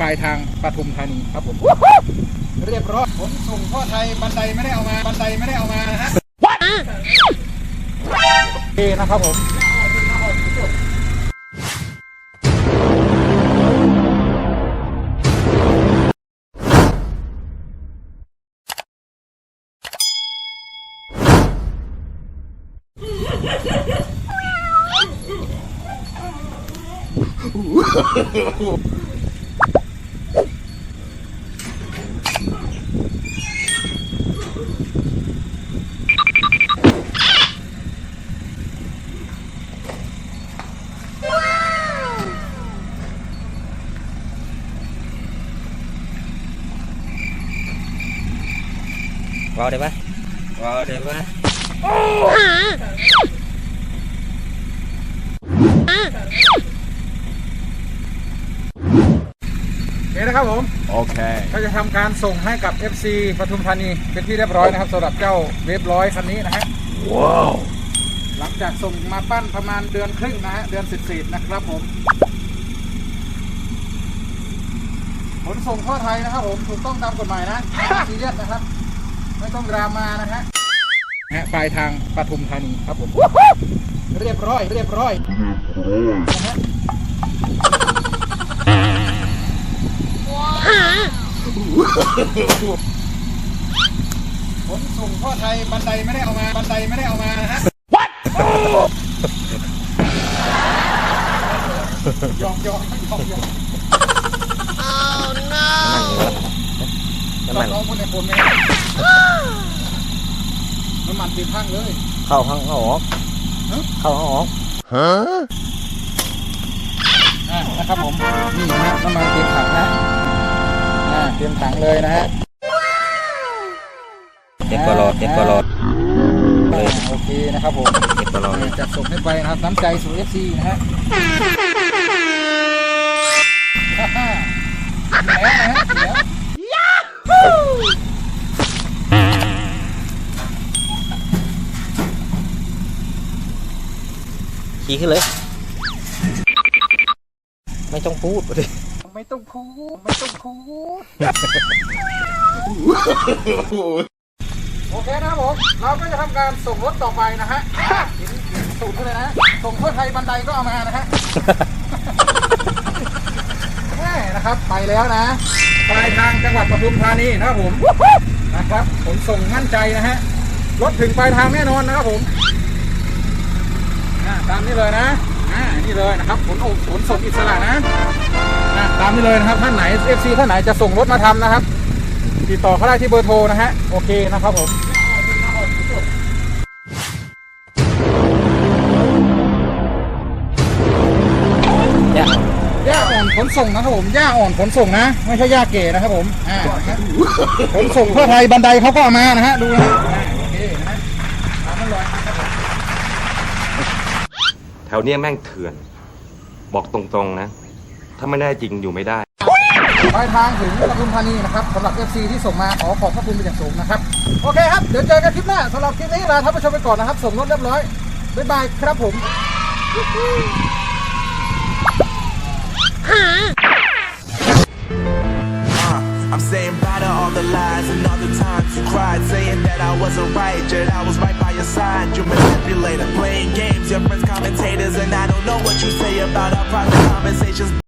ปลายทางปทุมธานีครับผม เรียบร้อยขนส่งทั่วไทยบันไดไม่ได้เอามาบันไดไม่ได้เอามานะฮะโอเคนะครับผม vào đây ba vào đây ba โอเคนะครับผม Okay. ก็จะทำการส่งให้กับ FC ปทุมธานีเป็นที่เรียบร้อยนะครับสำหรับเจ้าเวฟร้อยคันนี้นะฮะ Wow. หลังจากส่งมาปั้นประมาณเดือนครึ่งนะฮะ เดือนสิบสี่นะครับผม ขนส่งทั่วไทยนะครับผม ถูกต้องตามกฎหมายนะไม่ต้องซีเรียสนะครับ ไม่ต้องดราม่านะฮะฮะปลายทางปทุมธานีครับผมเรียบร้อย เรียบร้อยนะฮะขนส่งทั่วไทยบันไดไม่ได้เอามาบันไดไม่ได้เอามานะฮะยอมยอมยอมยอม น้ำ มันน้องคนในคนไหมน้ำมันติดข้างเลย เข้าข้างออกเข้าข้างออก Huh? อ่านะครับผม นี่นะฮะน้ำมันเต็มถังนะอ่าเต็มถังเลยนะฮะเจ็ดกรอดเจ็ดกรอดเลยอ่าโอเคนะครับผมเจ็ดกรอดเลยจะส่งให้ไปนะครับน้ำใจสู่ FC นะฮะ ขี่ขึ้นเลย ไม่ต้องพูดเลยไม่ต้องพูด ไม่ต้องพูด โอเคนะครับผม เราก็จะทำการส่งรถต่อไปนะฮะเห็นเห็นสูตรเขาเลยนะ ส่งทั่วไทยบันไดก็เอามานะฮะ แม่นะครับไปแล้วนะปลายทางจังหวัดปทุมธานีนะครับผม นะครับขนส่งมั่นใจนะฮะ รถถึงปลายทางแน่นอนนะครับผม ตามนี้เลยนะอ่านี่เลยนะครับขนส่งขนส่งอิสระนะอ่าตามนี้เลยนะครับท่านไหน FC ท่านไหนจะส่งรถมาทำนะครับ ติดต่อเขาได้ที่เบอร์โทรนะฮะโอเคนะครับผมเนี่ยหญ้าอ่อนขนส่งนะครับผมหญ้าอ่อนขนส่งนะ ไม่ใช่หญ้าเก๋นะครับผมอ่านะฮะขนส่งเพื่อไทยบันไดเขาก็เอามานะฮะดูนะฮะอ่าโอเคนะฮะตามนั้นเลยนะครับผม แถวเนี้ยแม่งเถื่อน บอกตรงๆนะ ถ้าไม่ได้จริงอยู่ไม่ได้ ปลายทางถึงปทุมธานีนะครับสำหรับ FC ที่ส่งมาขอขอบพระคุณเป็นอย่างสูงนะครับ โอเคครับ เดี๋ยวเจอกันคลิปหน้าสำหรับคลิปนี้ลาท่านผู้ชมไปก่อนนะครับ ส่งรถเรียบร้อย บ๊ายบายครับผม and I don't know what you say about our private conversations.